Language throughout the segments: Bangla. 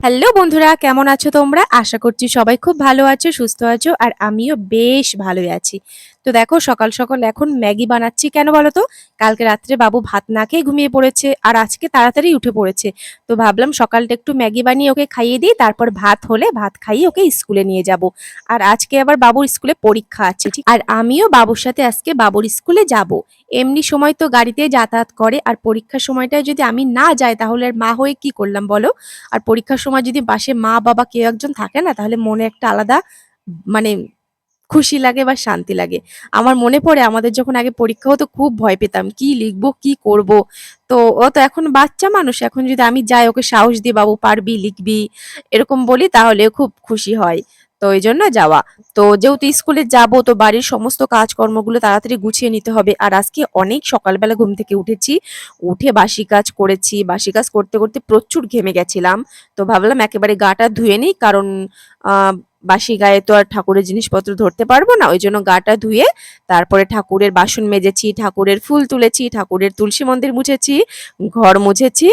হ্যালো বন্ধুরা, কেমন আছো তোমরা? আশা করছি সবাই খুব ভালো আছো, সুস্থ আছো, আর আমিও বেশ ভালোই আছি। তো দেখো সকাল সকাল এখন ম্যাগি বানাচ্ছি কেন বলো তো কালকে রাত্রে বাবু ভাত না খেয়ে ঘুমিয়ে পড়েছে আর আজকে তাড়াতাড়ি উঠে পড়েছে। তো ভাবলাম সকালটা একটু ম্যাগি বানিয়ে ওকে খাইয়ে দিই, তারপর ভাত হলে ভাত খাইয়ে ওকে স্কুলে নিয়ে যাব। আর আজকে আবার বাবুর স্কুলে পরীক্ষা আছে, ঠিক? আর আমিও বাবুর সাথে আজকে বাবুর স্কুলে যাব। এমনি সময় তো গাড়িতে যাতায়াত করে, আর পরীক্ষার সময়টায় যদি আমি না যাই তাহলে আর মা হয়ে কি করলাম বলো? আর পরীক্ষার সময় যদি বাসে মা বাবা কেউ একজন থাকে না, তাহলে মনে একটা আলাদা মানে খুশি লাগে বা শান্তি লাগে। আমার মনে পড়ে আমাদের যখন আগে পরীক্ষা হতো খুব ভয় পেতাম, কি লিখব, কি করব? তো ও তো এখন বাচ্চা মানুষ, এখন যদি আমি যাই ওকে সাহস দিই বাবু পারবি, লিখবি, এরকম বলি, তাহলে খুব খুশি হয়। তো এই জন্য যাওয়া। তো যেহেতু স্কুলে যাব, তো বাড়ির সমস্ত কাজকর্মগুলো তাড়াতাড়ি গুছিয়ে নিতে হবে। আর আজকে অনেক সকালবেলা ঘুম থেকে উঠেছি, উঠে বাসি কাজ করেছি। বাসি কাজ করতে করতে প্রচুর ঘেমে গেছিলাম। তো ভাবলাম একেবারে গাটা ধুয়ে নিই, কারণ বাসি গায়ে তো আর ঠাকুরের জিনিসপত্র ধরতে পারব না, ওই জন্য গাটা ধুয়ে তারপরে ঠাকুরের বাসন মেজেছি, ঠাকুরের ফুল তুলেছি, ঠাকুরের তুলসী মন্দির মুছেছি, ঘর মুছেছি,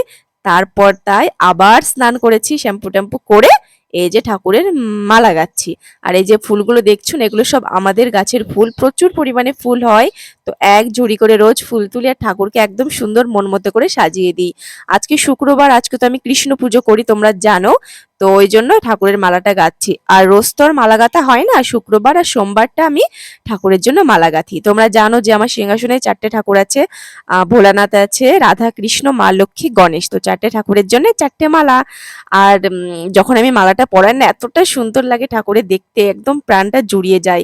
তারপর তাই আবার স্নান করেছি, শ্যাম্পু ট্যাম্পু করে এই যে ঠাকুরের মালা গাচ্ছি। আর এই যে ফুলগুলো দেখছুন এগুলো সব আমাদের গাছের ফুল, প্রচুর পরিমাণে ফুল হয় তো এক ঝুড়ি করে রোজ ফুল তুলি আর ঠাকুরকে একদম সুন্দর মন মতো করে সাজিয়ে দিই। আজকে শুক্রবার, আজকে তো আমি কৃষ্ণ পুজো করি, তোমরা জানো। তো ওই জন্য ঠাকুরের মালাটা গাচ্ছি। আর রোজ তো আর মালা গাঁথা হয় না, শুক্রবার আর সোমবারটা আমি ঠাকুরের জন্য মালা গাঁথি। তোমরা জানো যে আমার সিংহাসনে চারটে ঠাকুর আছে ভোলানাথ আছে রাধা কৃষ্ণ মা লক্ষ্মী, গণেশ। তো চারটে ঠাকুরের জন্য চারটে মালা। আর যখন আমি মালাটা পরাই না, এতটা সুন্দর লাগে ঠাকুরের দেখতে, একদম প্রাণটা জুড়িয়ে যায়।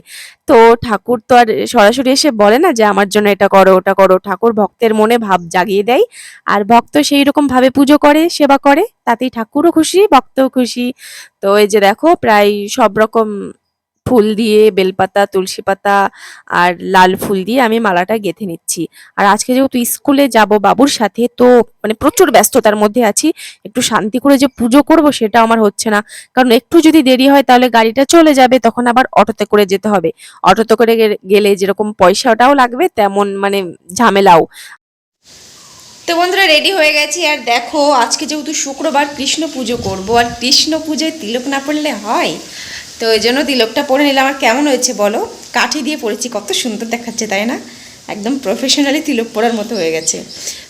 তো ঠাকুর তো আর সরাসরি এসে বলে না যে আমার জন্য এটা করো, ওটা করো। ঠাকুর ভক্তের মনে ভাব জাগিয়ে দেয়। আর ভক্ত সেই রকম ভাবে পুজো করে, সেবা করে, তাতেই ঠাকুরও খুশি, ভক্তও খুশি। তো এই যে দেখো, প্রায় সব রকম ফুল দিয়ে, বেলপাতা, তুলসী পাতা আর লাল ফুল দিয়ে আমি মালাটা গেঁথে নিচ্ছি। আর আজকে যেহেতু স্কুলে যাব বাবুর সাথে, তো মানে প্রচুর ব্যস্ততার মধ্যে আছি। একটু শান্তি করে যে পুজো করব সেটা আমার হচ্ছে না। কারণ একটু যদি দেরি হয় তাহলে গাড়িটা চলে যাবে, তখন আবার অটোতে করে যেতে হবে। অটোতে করে গেলে যেরকম পয়সাটাও লাগবে, তেমন মানে ঝামেলাও। তো বন্ধুরা রেডি হয়ে গেছি। আর দেখো, আজকে যেহেতু শুক্রবার কৃষ্ণ পুজো করব, আর কৃষ্ণ পুজোয় তিলক না পড়লে হয়? তো ওই জন্য তিলকটা পরে নিলাম। আর কেমন হয়েছে বলো? কাঠি দিয়ে পড়েছি কত সুন্দর দেখাচ্ছে, তাই না? একদম প্রফেশনালি তিলক পড়ার মতো হয়ে গেছে।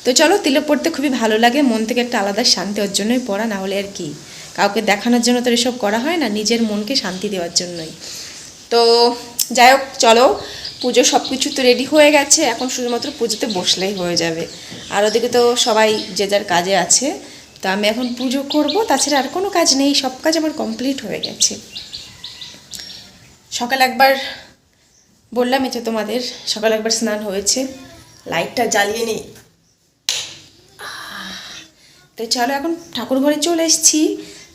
তো চলো, তিলক পড়তে খুবই ভালো লাগে, মন থেকে একটা আলাদা শান্তি ওর জন্যই পড়া না হলে আর কি। কাউকে দেখানোর জন্য তো এসব করা হয় না, নিজের মনকে শান্তি দেওয়ার জন্যই। তো যাই হোক, চলো, পুজো সব কিছু তো রেডি হয়ে গেছে, এখন শুধুমাত্র পুজোতে বসলেই হয়ে যাবে। আর ওদিকে তো সবাই যে যার কাজে আছে, তো আমি এখন পুজো করব, তাছাড়া আর কোনো কাজ নেই, সব কাজ আমার কমপ্লিট হয়ে গেছে। সকাল একবার বললাম তো তোমাদের, সকাল একবার স্নান হয়েছে, লাইটটা জ্বালিয়ে নিই। তো চলো এখন ঠাকুর ঘরে চলে এসেছি,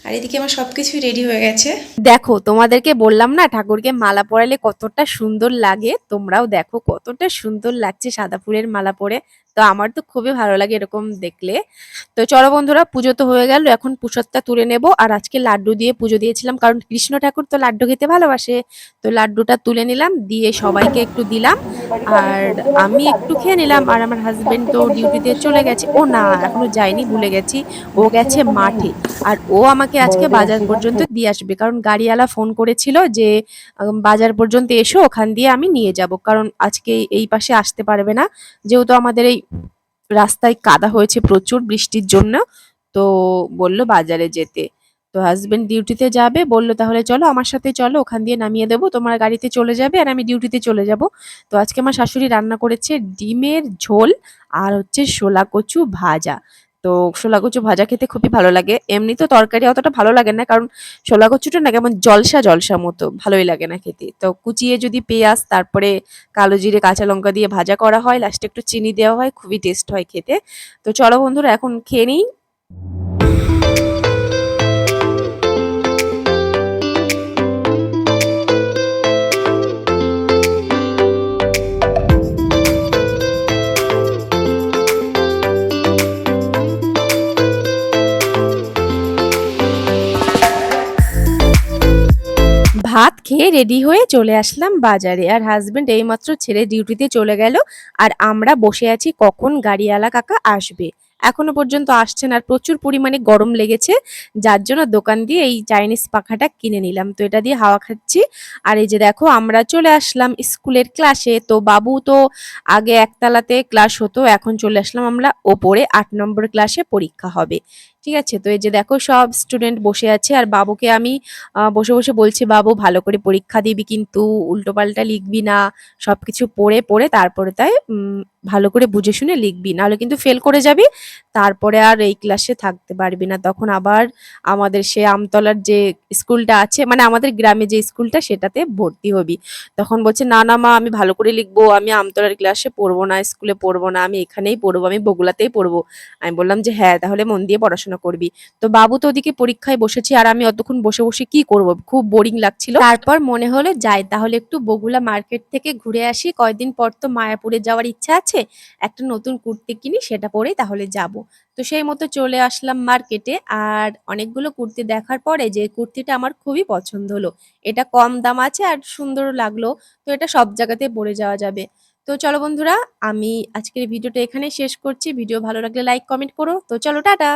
আর এদিকে আমার সব কিছুই রেডি হয়ে গেছে। দেখো, তোমাদেরকে বললাম না, ঠাকুরকে মালা পরালে কতটা সুন্দর লাগে, তোমরাও দেখো কতটা সুন্দর লাগছে সাদা ফুলের মালা পরে। তো আমার তো খুবই ভালো লাগে এরকম দেখলে। তো চলো বন্ধুরা, পুজো তো হয়ে গেল, এখন প্রসাদটা তুলে নেব। আর আজকে লাড্ডু দিয়ে পুজো দিয়েছিলাম, কারণ কৃষ্ণ ঠাকুর তো লাড্ডু খেতে ভালোবাসে। তো লাড্ডুটা তুলে নিলাম, দিয়ে সবাইকে একটু দিলাম। আর আমি একটু খেয়ে নিলাম, আর আমার হাজবেন্ড তো ডিউটিতে চলে গেছে। ও না, এখনও যায়নি, ভুলে গেছি। ও গেছে মাঠে। আর ও আমাকে আজকে বাজার পর্যন্ত দিয়ে আসবে, কারণ গাড়িওয়ালা ফোন করেছিল যে বাজার পর্যন্ত এসো, ওখান দিয়ে আমি নিয়ে যাব। কারণ আজকে এই পাশে আসতে পারবে না। যেহেতু আমাদের এই রাস্তায় কাদা হয়েছে প্রচুর বৃষ্টির জন্য, তো বলল বাজারে যেতে। তো হাজব্যান্ড ডিউটিতে যাবে, বলল তাহলে চলো আমার সাথে চলো, ওখান দিয়ে নামিয়ে দেবো, তোমার গাড়িতে চলে যাবে আর আমি ডিউটিতে চলে যাব। তো আজকে আমার শাশুড়ি রান্না করেছে ডিমের ঝোল আর হচ্ছে শোলা কচু ভাজা। তো কচু ভাজা খেতে খুবই ভালো লাগে। এমনি তো তরকারি অতটা ভালো লাগে না, কারণ কচুটা না কেমন জলসা জলসা মতো, ভালোই লাগে না খেতে। তো কুচিয়ে যদি পেঁয়াজ, তারপরে কালো জিরে, কাঁচা লঙ্কা দিয়ে ভাজা করা হয় লাস্টে একটু চিনি দেওয়া হয়, খুবই টেস্ট হয় খেতে। তো চলো বন্ধুরা, এখন খেয়ে নিই। রেডি হয়ে চলে আসলাম বাজারে। আর হাজবেন্ড এইমাত্র ছেড়ে ডিউটিতে চলে গেল। আর আমরা বসে আছি কখন গাড়িওয়ালা কাকা আসবে। এখনও পর্যন্ত আসছে না, আর প্রচুর পরিমাণে গরম লেগেছে। যার জন্য দোকান দিয়ে এই চাইনিজ পাখাটা কিনে নিলাম। তো এটা দিয়ে হাওয়া খাচ্ছি। আর এই যে দেখো, আমরা চলে আসলাম স্কুলের ক্লাসে তো বাবু তো আগে একতলাতে ক্লাস হতো, এখন চলে আসলাম আমরা ওপরে। আট নম্বর ক্লাসে পরীক্ষা হবে। ঠিক আছে? তো এই যে দেখো, সব স্টুডেন্ট বসে আছে আর বাবুকে আমি বসে বসে বলছি, বাবু, ভালো করে পরীক্ষা দিবি কিন্তু, উল্টোপাল্টা লিখবি না। সব কিছু পড়ে পড়ে তারপরে তাই ভালো করে বুঝে শুনে লিখবি। নাহলে কিন্তু ফেল করে যাবি, তারপরে আর এই ক্লাসে থাকতে পারবি না। তখন আবার আমাদের সে আমতলার যে স্কুলটা আছে মানে আমাদের গ্রামে যে স্কুলটা, সেটাতে ভর্তি হবি। তখন বলছে, না না, মা, আমি ভালো করে লিখব, আমি আমতলার ক্লাসে পড়ব না, স্কুলে পড়ব না, আমি এখানেই পড়ব, আমি বগুলাতেই পড়ব। আমি বললাম যে হ্যাঁ তাহলে মন দিয়ে পড়াশোনা করবি। তো বাবু তো ওদিকে পরীক্ষায় বসেছি আর আমি অতক্ষণ বসে বসে কি করব? খুব বোরিং লাগছিল। তারপর মনে হলো, যাই, তাহলে একটু বগুলা মার্কেট থেকে ঘুরে আসি। কয়দিন পর তো মায়াপুরে যাওয়ার ইচ্ছা আছে। একটা নতুন কুর্তি কিনি, সেটা পরেই তাহলে যাব। তো সেই মতো চলে আসলাম মার্কেটে আর অনেকগুলো কুর্তি দেখার পরে যে কুর্তিটা আমার খুবই পছন্দ হলো। এটা কম দাম আছে আর সুন্দর লাগল, তো এটা সব জায়গাতে পরে যাওয়া যাবে। তো চলো বন্ধুরা, আমি আজকের ভিডিওটা এখানে শেষ করছি। ভিডিও ভালো লাগলে লাইক, কমেন্ট করো। তো চলো, টাটা!